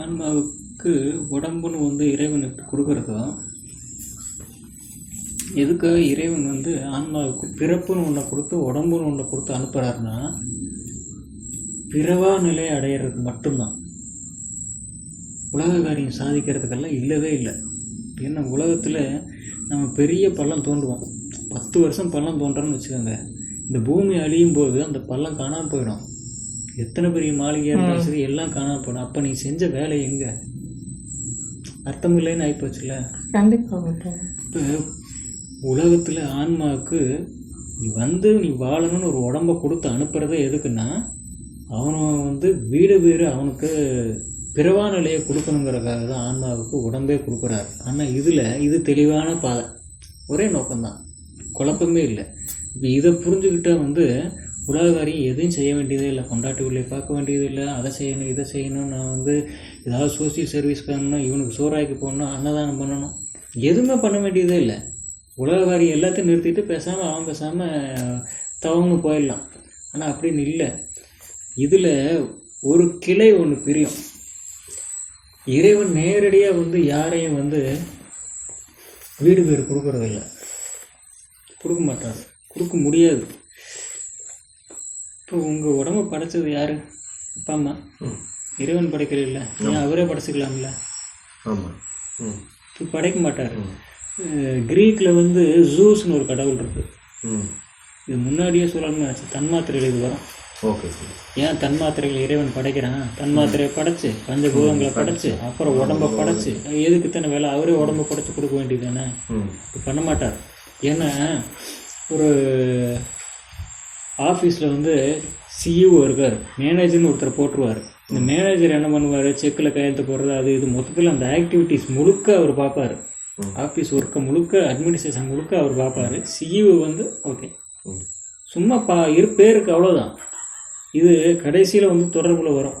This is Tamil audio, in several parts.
ஆன்மாவுக்கு உடம்புன்னு வந்து இறைவனுக்கு கொடுக்கறது தான் எதுக்காக இறைவன் வந்து ஆன்மாவுக்கு பிறப்புன்னு ஒன்றை கொடுத்து உடம்புன்னு ஒன்றை கொடுத்து அனுப்புகிறாருன்னா பிறவா நிலை அடையிறது மட்டும்தான். உலக காரியம் சாதிக்கிறதுக்கெல்லாம் இல்லவே இல்லை. ஏன்னா உலகத்தில் நம்ம பெரிய பள்ளம் தோண்டுவோம். பத்து வருஷம் பள்ளம் தோன்றோன்னு வச்சுக்கோங்க. இந்த பூமி அழியும் போது அந்த பள்ளம் காணாமல் போயிடும். எத்தனை பெரிய மாளிகையாக சரி எல்லாம் காணாமல் போயிடும் அப்போ நீ செஞ்ச வேலை எங்கே? அர்த்தம் இல்லைன்னு ஆகிப்போச்சுல கண்டிப்பாக உலகத்தில் ஆன்மாவுக்கு நீ வந்து நீ வாழணும்னு ஒரு உடம்ப கொடுத்து அனுப்புறதே எதுக்குன்னா அவனை வந்து வீடு வீடு அவனுக்கு பிறவா நிலையை கொடுக்கணுங்கிறதுக்காக தான் ஆன்மாவுக்கு உடம்பே கொடுக்குறாரு. ஆனால் இதில் இது தெளிவான பாதை. ஒரே நோக்கம்தான். குழப்பமே இல்லை. இப்போ இதை புரிஞ்சுக்கிட்டா வந்து உலகக்காரியம் எதையும் செய்ய வேண்டியதே இல்லை. கொண்டாட்டி உள்ளே பார்க்க வேண்டியது இல்லை. அதை செய்யணும் இதை செய்யணும். நான் வந்து ஏதாவது சோசியல் சர்வீஸ் பண்ணணும் இவனுக்கு சோறாக்கி போடணும் அன்னதானம் பண்ணணும். எதுவுமே பண்ண வேண்டியதே இல்லை. உலகவாரி எல்லாத்தையும் நிறுத்திட்டு பேசாமல் அவன் பேசாமல் தவம்னு போயிடலாம். ஆனால் அப்படின்னு இல்லை. இதில் ஒரு கிளை ஒன்று பிரியும். இறைவன் நேரடியாக வந்து யாரையும் வந்து வீடு பேர் கொடுக்கறதில்ல. கொடுக்க மாட்டார். கொடுக்க முடியாது. இப்போ உங்கள் உடம்ப படைச்சது யாரு? அப்பா அம்மா? இறைவன் படைக்கல இல்லை. ஏன் அவரே படைச்சிக்கலாம்ல. ஆமாம் இப்போ படைக்க மாட்டார். கிரீக்கில் வந்து ஜூஸ்னு ஒரு கடவுள் இருக்கு. ம். இது முன்னாடியே சொல்லணும்னு நினச்சி தன்மாத்திரைகள் இது வரும். ஓகே ஏன் தன்மாத்திரைகள் இறைவன் படைக்கிறான்? தன்மாத்திரையை படைச்சு பஞ்சபூதங்களை படைச்சு அப்புறம் உடம்ப படைச்சு. எதுக்கு தானே வேலை? அவரே உடம்ப படைச்சு கொடுக்க வேண்டியது தானே? பண்ண மாட்டார். ஏன்னா ஒரு ஆஃபீஸில் வந்து சிஇஓ இருக்கார். மேனேஜர்னு ஒருத்தர் போட்டுருவார். இந்த மேனேஜர் என்ன பண்ணுவார்? செக்கில் கையெழுத்து போடுறது அது இது மொத்தத்தில் அந்த ஆக்டிவிட்டீஸ் முழுக்க அவர் பார்ப்பார். ஆஃபீஸ் ஒர்க்கை முழுக்க அட்மினிஸ்ட்ரேஷன் முழுக்க அவர் பார்ப்பாரு. சிஇஓ வந்து ஓகே சும்மா பா இரு பேருக்கு அவ்வளோதான் இது கடைசியில் வந்து தொடர்புல வரும்.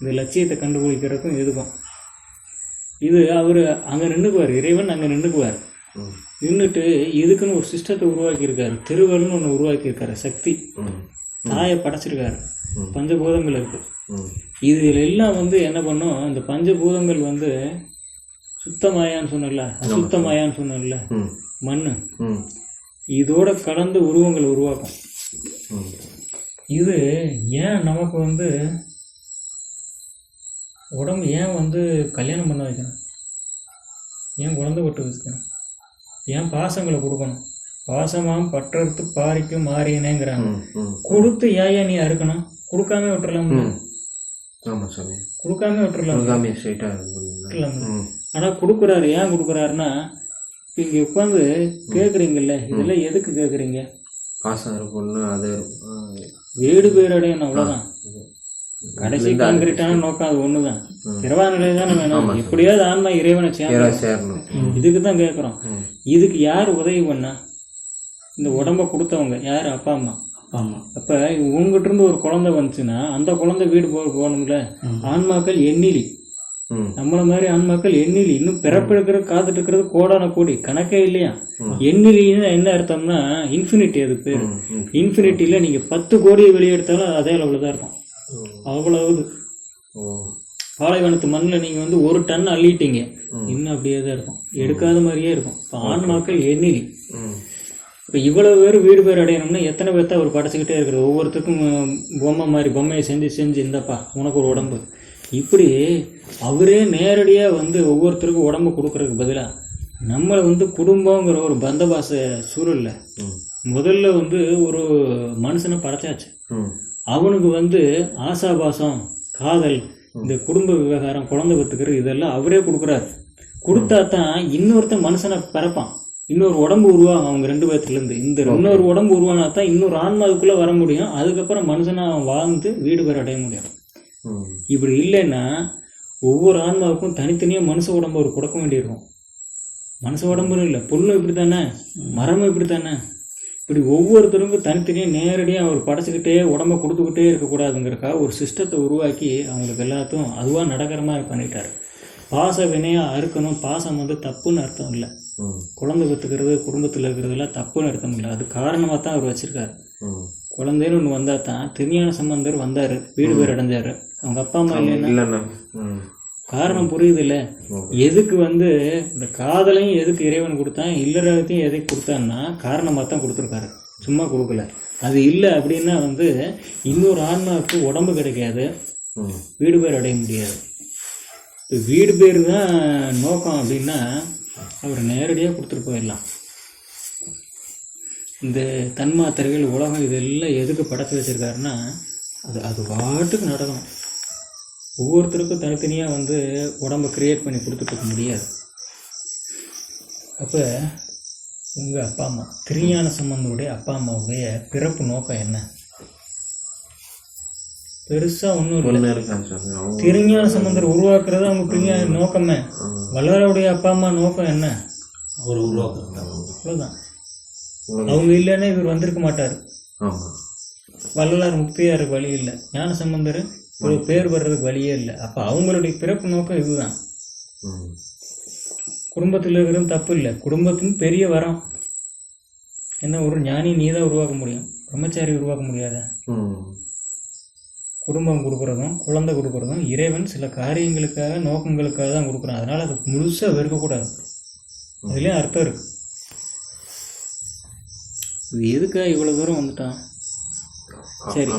இந்த லட்சியத்தை கண்டுபிடிக்கிறதுக்கும் இதுக்கும் இது அவர் அங்கே நின்றுக்குவார் இறைவன் அங்கே நின்றுக்குவார் ம் நின்றுட்டு இதுக்குன்னு ஒரு சிஸ்டத்தை உருவாக்கியிருக்காரு. திருவள்ளுன்னு ஒன்று உருவாக்கியிருக்காரு சக்தி. தாயை படைச்சிருக்காரு. பஞ்சபூதங்கள் இருக்கு. இதுல எல்லாம் வந்து என்ன பண்ணும்? இந்த பஞ்சபூதங்கள் வந்து சுத்தமாயான்னு சொன்னல அசுத்தமாயான்னு சொன்னல மண்ணு. இதோட கலந்து உருவங்களை உருவாக்கும். இது ஏன் நமக்கு வந்து உடம்பு ஏன் வந்து கல்யாணம் பண்ண வைக்கணும்? ஏன் குழந்தை விட்டு வச்சுக்கணும்? ஏன் பாசங்களை கொடுக்கணும்? பாசமாம் பற்றறுத்து பாரிக்கும் மாறினேங்கிறாங்க கொடுத்து ஏன் நீ அறுக்கணும்? கொடுக்காம விட்டுறலாம் ஆமாம் சாமி. கொடுக்காம விட்டுறலாம் முழுகாமே ஸ்ட்ரைட்டாக பண்ணுங்க விட்டுறலாம் ம். ஆனா கொடுக்குறாரு ஏன் கொடுக்குறாருன்னா இப்ப இங்க உட்காந்து கேக்குறீங்கல்ல இதெல்லாம் எதுக்கு கேக்குறீங்க? பாசம் இருக்கும்னு அது வீடு பேரடையணும் அவ்வளவுதான். கடைசி கான்கிரீட்டான நோக்கம் அது ஒண்ணுதான். பிறவா நிலை தானே வேணும். ஆமா. எப்படியாவது ஆன்மா இறைவனை சேரணும். இதுக்கு தான் கேட்குறோம் இதுக்கு யார் உதவி பண்ணா? இந்த உடம்ப கொடுத்தவங்க. யார்? அப்பா அம்மா. ஆமாம் அப்ப உங்ககிட்ட இருந்து ஒரு குழந்தை வந்துச்சுன்னா அந்த குழந்தை வீடு போக போகணும்ல. ஆன்மாக்கள் எண்ணிலி. நம்மள மாதிரி ஆன்மாக்கள் எண்ணிலி. இன்னும் பிறப்பெடுக்கிற காத்துட்டு இருக்கிறது கோடான கோடி. கணக்கே இல்லையா. எண்ணிலின்னு என்ன அர்த்தம்னா இன்ஃபினிட்டி அது பேர். இன்ஃபினிட்டியில் நீங்க பத்து கோடியை வெளியே எடுத்தாலும் அதே அளவில் தான் இருக்கும். அவ்வளவு பாலைவனத்து மண்ணில் நீங்க வந்து ஒரு டன் அள்ளிட்டீங்க. இன்னும் அப்படியே தான் இருக்கும். எடுக்காத மாதிரியே இருக்கும். இப்போ ஆன்மாக்கள் எண்ணிலி. ம். இப்போ இவ்வளவு பேர் வீடு பேர் அடையணும்னா எத்தனை பேர்த்த அவர் படைச்சிக்கிட்டே இருக்கிறது? ஒவ்வொருத்தருக்கும் பொம்மை மாதிரி பொம்மையை செஞ்சு செஞ்சு இந்தப்பா உனக்கு ஒரு உடம்பு. இப்படி அவரே நேரடியாக வந்து ஒவ்வொருத்தருக்கும் உடம்பு கொடுக்கறதுக்கு பதிலாக நம்மளை வந்து குடும்பங்கிற ஒரு பந்தபாச சூழல்ல முதல்ல வந்து ஒரு மனுஷனை படைச்சாச்சு. அவனுக்கு வந்து ஆசாபாசம் காதல் இந்த குடும்ப விவகாரம் குழந்தை பெற்றுக்கிறது இதெல்லாம் அவரே கொடுக்குறாரு. கொடுத்தா தான் இன்னொருத்தன் மனுஷனை பிறப்பான். இன்னொரு உடம்பு உருவாகும் அவங்க ரெண்டு பேர்த்துலேருந்து. இந்த இன்னொரு உடம்பு உருவானா தான் இன்னொரு ஆன்மாவுக்குள்ளே வர முடியும். அதுக்கப்புறம் மனுஷனா அவன் வாழ்ந்து வீடு பேர் அடைய முடியும். இப்படி இல்லைன்னா ஒவ்வொரு ஆன்மாவுக்கும் தனித்தனியாக மனுஷ உடம்பு ஒரு கொடுக்க வேண்டியிருக்கும். மனுஷ உடம்புன்னு இல்லை. புல்லும் இப்படி தானே மரமும் இப்படி தானே இப்படி ஒவ்வொருத்தருக்கும் தனித்தனியாக நேரடியாக அவர் படைச்சிக்கிட்டே உடம்ப கொடுத்துக்கிட்டே இருக்கக்கூடாதுங்கிறக்காக ஒரு சிஸ்டத்தை உருவாக்கி அவங்களுக்கு எல்லாத்தையும் அதுவாக நடக்கிற மாதிரி பண்ணிட்டாரு. பாச வினையாக அறுக்கணும் பாசம் வந்து தப்புன்னு அர்த்தம் இல்லை. குழந்தை பெற்றுக்கிறது குடும்பத்தில் இருக்கிறதெல்லாம் தப்புன்னு அர்த்தம் இல்லை. அது காரணமாக தான் அவர் வச்சிருக்காரு. குழந்தைன்னு ஒன்று வந்தால் தான் திருஞான சம்பந்தர் வந்தார் வீடு பேர் அடைஞ்சாரு. அவங்க அப்பா அம்மா இல்லைன்னா காரணம் புரியுதுல்ல. ஓகே. எதுக்கு வந்து இந்த காதலையும் எதுக்கு இறைவன் கொடுத்தான் இல்லறத்தையும் எதுக்கு கொடுத்தான்னா காரணமாக தான் கொடுத்துருக்காரு. சும்மா கொடுக்கல. அது இல்லை அப்படின்னா வந்து இன்னொரு ஆன்மாவுக்கு உடம்பு கிடைக்காது. வீடு பேர் அடைய முடியாது. வீடு பேர் தான் நோக்கம் அப்படின்னா அவர் நேரடியாக கொடுத்துட்டு போயிடலாம். இந்த தன்மாத்திரைகள் உலகம் இதெல்லாம் எதுக்கு படைச்சு வச்சிருக்காருன்னா அது அது பாட்டுக்கு நடக்கணும் ஒவ்வொருத்தருக்கும் தனித்தனியாக வந்து உடம்பை கிரியேட் பண்ணி கொடுத்துட்டு இருக்க முடியாது. அப்போ உங்கள் அப்பா அம்மா திருஞான சம்பந்தருடைய அப்பா அம்மாவுடைய பிறப்பு நோக்கம் என்ன? பெருசாக ஒன்றும் திருஞான சம்பந்தர் உருவாக்குறது அவங்க திருஞான நோக்கமே. ஆ, வள்ளலாருடைய அப்பா அம்மா நோக்கம் என்ன? அவர் உருவாக்குறாங்க அவ்வளோதான். அவங்க இல்லைன்னா இவர் வந்திருக்க மாட்டார். ஆமா. வள்ளலார் முக்தியாருக்கு வழி இல்லை. ஞான சம்பந்தர் ஒரு பேர் வர்றதுக்கு வழியே இல்லை. அப்போ அவங்களுடைய பிறப்பு நோக்கம் இதுதான். குடும்பத்தில் இருக்கிறது தப்பு இல்லை. குடும்பத்தின் பெரிய வரம். என்ன ஒரு ஞானி நீ தான் உருவாக்க முடியும். பிரம்மச்சாரி உருவாக்க முடியாத? குடும்பம் கொடுக்குறதும் குழந்தை கொடுக்குறதும் இறைவன் சில காரியங்களுக்காக நோக்கங்களுக்காக தான் கொடுக்குறான். அதனால அது முழுசாக வெறுக்கக்கூடாது. அதுலேயும் அர்த்தம் இருக்கு. எதுக்காக இவ்வளோ தூரம் வந்துட்டான்? சரி,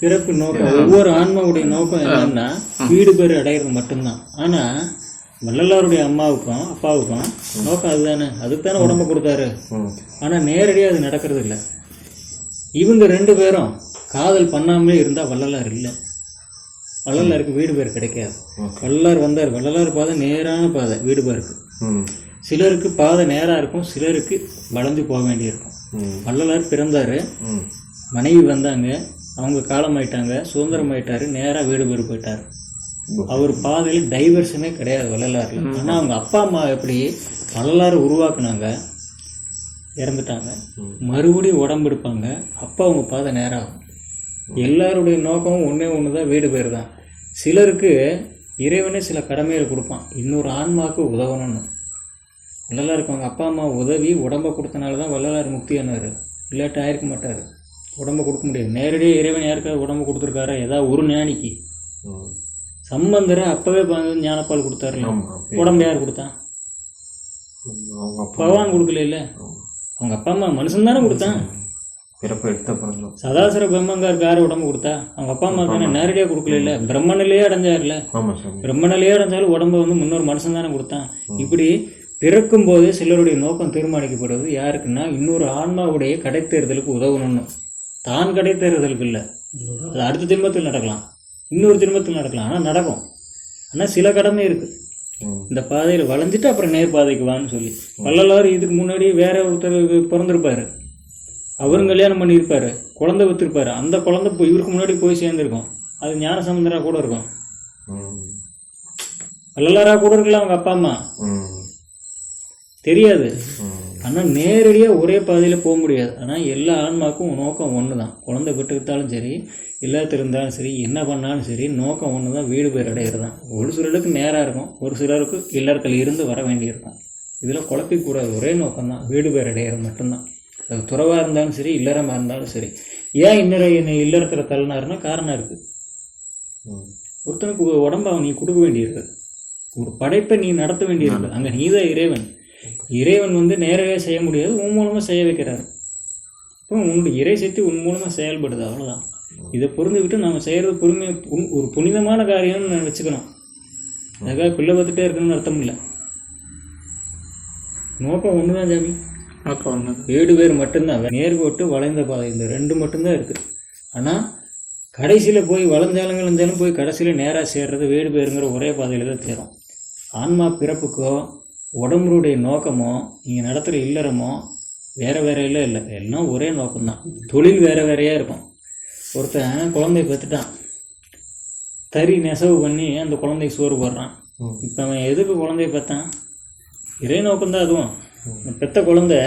பிறப்பு நோக்கம் ஒவ்வொரு ஆன்மாவுடைய நோக்கம் என்னன்னா வீடு பேர் அடையிறது மட்டும்தான். ஆனா வள்ளலாருடைய அம்மாவுக்கும் அப்பாவுக்கும் நோக்கம் அதுதானே. அதுக்கு தானே உடம்ப கொடுத்தாரு. ஆனா நேரடியாக அது நடக்கிறது இல்லை. இவங்க ரெண்டு பேரும் காதல் பண்ணாமலே இருந்தா வள்ளலார் இல்லை. வள்ளலாருக்கு வீடு பேர் கிடைக்காது. வள்ளலார் வந்தார். வள்ளலார் பாதை நேரான பாதை வீடு பேருக்கு சிலருக்கு பாதை நேரா இருக்கும் சிலருக்கு வளைஞ்சு போக வேண்டியிருக்கும். வள்ளலார் பிறந்தாரு. மனைவி வந்தாங்க அவங்க காலமாயிட்டாங்க சுதந்திரமாயிட்டாரு நேரா வீடு பேர் போயிட்டாரு. அவர் பாதையில் டைவர்ஷனே கிடையாது வள்ளலாறுல ஆனா அவங்க அப்பா அம்மா எப்படி வள்ளலாறு உருவாக்குனாங்க இறந்துட்டாங்க. மறுபடியும் உடம்பு எடுப்பாங்க. அப்போ அவங்க பாதை நேராகும். எல்லாருடைய நோக்கமும் ஒன்றே ஒன்று தான் வீடு பேர் தான் சிலருக்கு இறைவனே சில கடமைகளை கொடுப்பான். இன்னொரு ஆன்மாவுக்கு உதவணும்னு. வள்ளலாருக்கு அவங்க அப்பா அம்மா உதவி உடம்பை கொடுத்தனால தான் வள்ளலார் முக்தியானார் இல்லாட்டி ஆயிருக்க மாட்டார். உடம்பை கொடுக்க முடியாது. நேரடியாக இறைவன் யாருக்காவது உடம்பு கொடுத்துருக்காரா? ஏதாவது ஒரு ஞானிக்கு. சம்பந்தரை அப்பவே ஞானப்பால் அப்படி. உடம்பு யார் கொடுத்தான் பகவான் கொடுக்கல இல்ல. அவங்க அப்பா அம்மா மனுஷன் தானே கொடுத்தான் சதாசர பிரம்மங்காருக்கு யார் உடம்பு கொடுத்தா? அவங்க அப்பா அம்மா தானே நேரடியாக கொடுக்கல இல்ல பிரம்மனிலேயே அடைஞ்சார்ல. பிரம்மனிலேயே அடைஞ்சாலும் உடம்பு வந்து முன்னொரு மனுஷன் தானே கொடுத்தான். இப்படி பிறக்கும் போது சிலருடைய நோக்கம் தீர்மானிக்கப்படுவது யாருக்குன்னா இன்னொரு ஆன்மாவுடைய கடைத்தேறுதலுக்கு உதவணும்னு. தான் கடைத்தேறுதலுக்கு இல்லை. அது அடுத்த தின்பத்தில் நடக்கலாம். இன்னொரு தின்பத்தில் நடக்கலாம். ஆனால் நடக்கும். ஆனால் சில கடமை இருக்கு. ம். இந்த பாதையில் வளைஞ்சிட்டு அப்புறம் நேர் பாதைக்கு வான்னு சொல்லி. வள்ளலார் இதுக்கு முன்னாடி வேற ஒருத்தர் பிறந்திருப்பாரு. அவரும் கல்யாணம் பண்ணியிருப்பாரு. குழந்தை வித்திருப்பாரு அந்த குழந்தை போய் இவருக்கு முன்னாடி போய் சேர்ந்துருக்கும். அது ஞான சமுந்தரா கூட இருக்கும். ம். வள்ளலாரா கூட இருக்கலாம் அவங்க அப்பா அம்மா. தெரியாது. ஆனால் நேரடியாக ஒரே பாதையில் போக முடியாது. ஆனால் எல்லா ஆன்மாக்கும் நோக்கம் ஒன்று தான் குழந்தை பெற்றுக்கிட்டாலும் சரி இல்லாத இருந்தாலும் சரி என்ன பண்ணாலும் சரி நோக்கம் ஒன்று தான் வீடு பேர் அடையிறது தான் ஒரு சிலருக்கு நேராக இருக்கும். ஒரு சிலருக்கு இல்லறத்தில் இருந்து வர வேண்டியிருக்கும். இதில் குழப்பிக்கூடாது ஒரே நோக்கம் தான் வீடு பேர் அடையிறது மட்டும்தான். அது துறவாக இருந்தாலும் சரி இல்லறமாக இருந்தாலும் சரி. ஏன் இன்னொரு என்னை இல்லறத்தில் தள்ளினாருன்னா காரணம் இருக்குது ஒருத்தனுக்கு உடம்பை நீ கொடுக்க வேண்டியிருக்கு ஒரு படைப்பை நீ நடத்த வேண்டியிருக்கு அங்கே நீதான் இறைவன். இறைவன் வந்து நேரடியாக செய்ய முடியாது உன் மூலமாக செய்ய வைக்கிறாரு. இப்போ உன்னுடைய இறை சக்தி உன் மூலமாக செயல்படுது அவ்வளோதான் இதை புரிஞ்சுக்கிட்டு நம்ம செய்கிறது பொறுமை ஒரு புனிதமான காரியம்னு நான் வச்சுக்கணும் அதுக்காக பிள்ளை பார்த்துட்டே இருக்கணும்னு அர்த்தம் இல்லை. நோக்கம் ஒன்று தான் ஜாமி நோக்கம் ஒன்று ஏழு பேர் மட்டும்தான் நேர்கோட்டு வளைந்த பாதை இந்த ரெண்டு மட்டும்தான் இருக்குது ஆனால் கடைசியில் போய் வளைஞ்சாலும் கிழஞ்சாலும் போய் கடைசியில் நேராக சேர்றது வேடு பேருங்கிற ஒரே பாதையில் தான் சேரும் ஆன்மா பிறப்புக்கோ உடம்புடைய நோக்கமோ நீங்கள் நடத்துகிற இல்லறமோ வேறு வேற இல்லை. எல்லாம் ஒரே நோக்கம்தான். தொழில் வேறு வேறையாக இருக்கும். ஒருத்தன் குழந்தைய பெற்றுட்டான் தறி நெசவு பண்ணி அந்த குழந்தைக்கு சோறு போடுறான். இப்போ அவன் எதுக்கு குழந்தைய பெற்றான் இறை நோக்கம்தான் அதுவும். பெத்த குழந்தை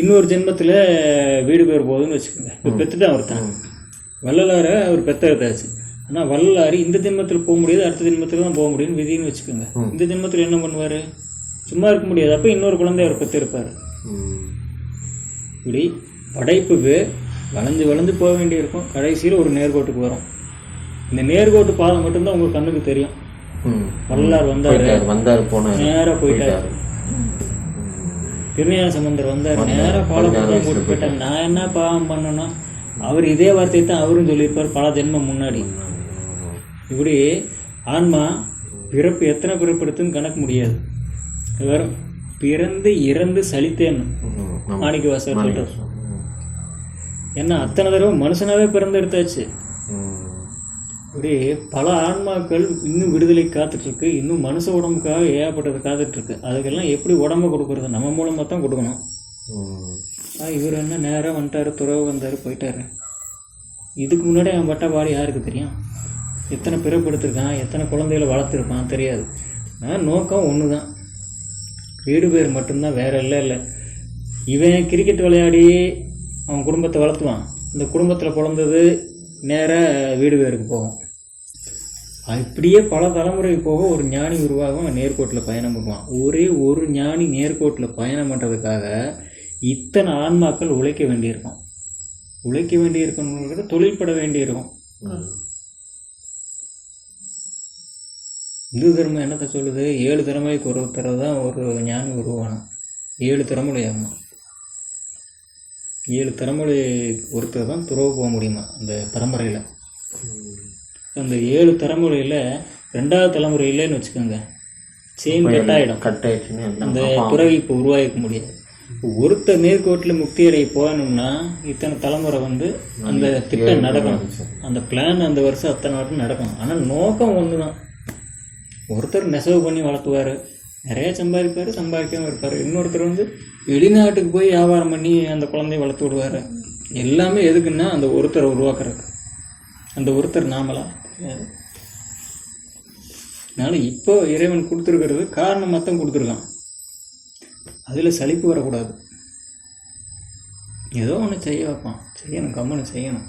இன்னொரு ஜென்மத்தில் வீடு பேர் போகுதுன்னு வச்சுக்கோங்க. இப்போ பெற்றுட்டான் ஒருத்தன். வள்ளலார அவர் பெத்த எடுத்தாச்சு. ஆனால் வள்ளலார் இந்த ஜென்மத்தில் போக முடியாது அடுத்த ஜென்மத்தில் தான் போக முடியும்னு விதின்னு வச்சுக்கோங்க. இந்த ஜென்மத்தில் என்ன பண்ணுவார்? சும்மா இருக்க முடியாது. அப்போ இன்னொரு குழந்தை அவர் பெற்றிருப்பார். இப்படி படைப்புக்கு வளைஞ்சு வளைஞ்சு போக வேண்டியிருக்கும். கடைசியில் ஒரு நேர்கோட்டுக்கு வரும். இந்த நேர்கோட்டு பாதை மட்டும்தான் உங்க கண்ணுக்கு தெரியும். ம். வள்ளலார் வந்தாரு. வந்தாரு போனாரு. நேரா போயிட்டாரு. திருஞான சம்பந்தர் வந்தார். நேரா பாலம் கூட்டு போயிட்டாங்க நான் என்ன பாவம் பண்ணணும் அவர் இதே வார்த்தையை தான் அவரும் சொல்லியிருப்பார். பல ஜென்மம் முன்னாடி. இப்படி ஆன்மா பிறப்பு எத்தனை பிறப்பு எடுத்துன்னு கணக்கு முடியாது. வெறும் பிறந்து இறந்து சலித்தேன்னு. மாணிக்க வாசகர் சொல்றார். ஏன்னா அத்தனை தடவை மனுஷனாவே பிறந்து எடுத்தாச்சு. இப்படி பல ஆன்மாக்கள் இன்னும் விடுதலை காத்துட்டு இருக்கு இன்னும் மனுஷ உடம்புக்காக ஏகப்பட்டது காத்துட்டு இருக்கு அதுக்கெல்லாம் எப்படி உடம்ப கொடுக்கறது? நம்ம மூலமாக தான் கொடுக்கணும். இவர் என்ன நேராக வந்துட்டாரு துறவு வந்தார் போயிட்டாரு. இதுக்கு முன்னாடி அவன் பட்ட பாடு யாருக்கு தெரியும்? எத்தனை பிறப்பு எடுத்திருக்கான் எத்தனை குழந்தைகளை வளர்த்துருப்பான் தெரியாது. ஆனால் நோக்கம் ஒன்று தான் வீடு பேர் மட்டும்தான் வேற இல்லை இல்லை. இவன் கிரிக்கெட் விளையாடி அவன் குடும்பத்தை வளர்த்துவான். இந்த குடும்பத்தில் பிறந்தது நேராக வீடு பேருக்கு போகும். அப்படியே பல தலைமுறை போக ஒரு ஞானி உருவாகவும் நேர்கோட்டில் பயணம் பண்ணுவான். ஒரே ஒரு ஞானி நேர்கோட்டில் பயணம் பண்ணுறதுக்காக இத்தனை ஆன்மாக்கள் உழைக்க வேண்டியிருக்கும். உழைக்க வேண்டியிருக்கணுங்கிறது தொழில்பட வேண்டியிருக்கும். இந்து தர்மம் என்னத்தை சொல்லுது? ஏழு தலைமுறைக்கு ஒருத்தர் தான் ஒரு ஞானி உருவானம் ஏழு தலைமுறை ஆகணும். ஏழு தலைமுறை ஒருத்தர் தான் துறவு போக முடியுமா? அந்த பரம்பரையில். அந்த ஏழு தலைமுறையில் ரெண்டாவது தலைமுறை இல்லைன்னு வச்சுக்கோங்க. செயின் கட் ஆகிடும் கட் ஆயிடுச்சுன்னு எல்லாம் அந்த துறவி இப்போ உருவாக்க முடியாது. ஒருத்தர் நேர்கோட்டில் முக்தி அடைய போகணும்னா இத்தனை தலைமுறை வந்து அந்த திட்டம் நடக்கணும். அந்த பிளான் அந்த வருஷம் அத்தனை வருஷம் நடக்கணும். ஆனால் நோக்கம் ஒன்று தான் ஒருத்தர் நெசவு பண்ணி வளர்த்துவார். நிறைய சம்பாதிப்பார் சம்பாதிக்காம இருப்பார். இன்னொருத்தர் வந்து வெளிநாட்டுக்கு போய் வியாபாரம் பண்ணி அந்த குழந்தைய வளர்த்து விடுவார். எல்லாமே எதுக்குன்னா அந்த ஒருத்தரை உருவாக்குறதுக்கு. அந்த ஒருத்தர் நாமலாம் கிடையாது அதனால் இப்போ இறைவன் கொடுத்துருக்கிறது காரணம் மொத்தம் கொடுத்துருக்கான். அதில் சலிப்பு வரக்கூடாது. ஏதோ ஒன்று செய்ய வைப்பான். செய்யணும் கம்மனு செய்யணும்.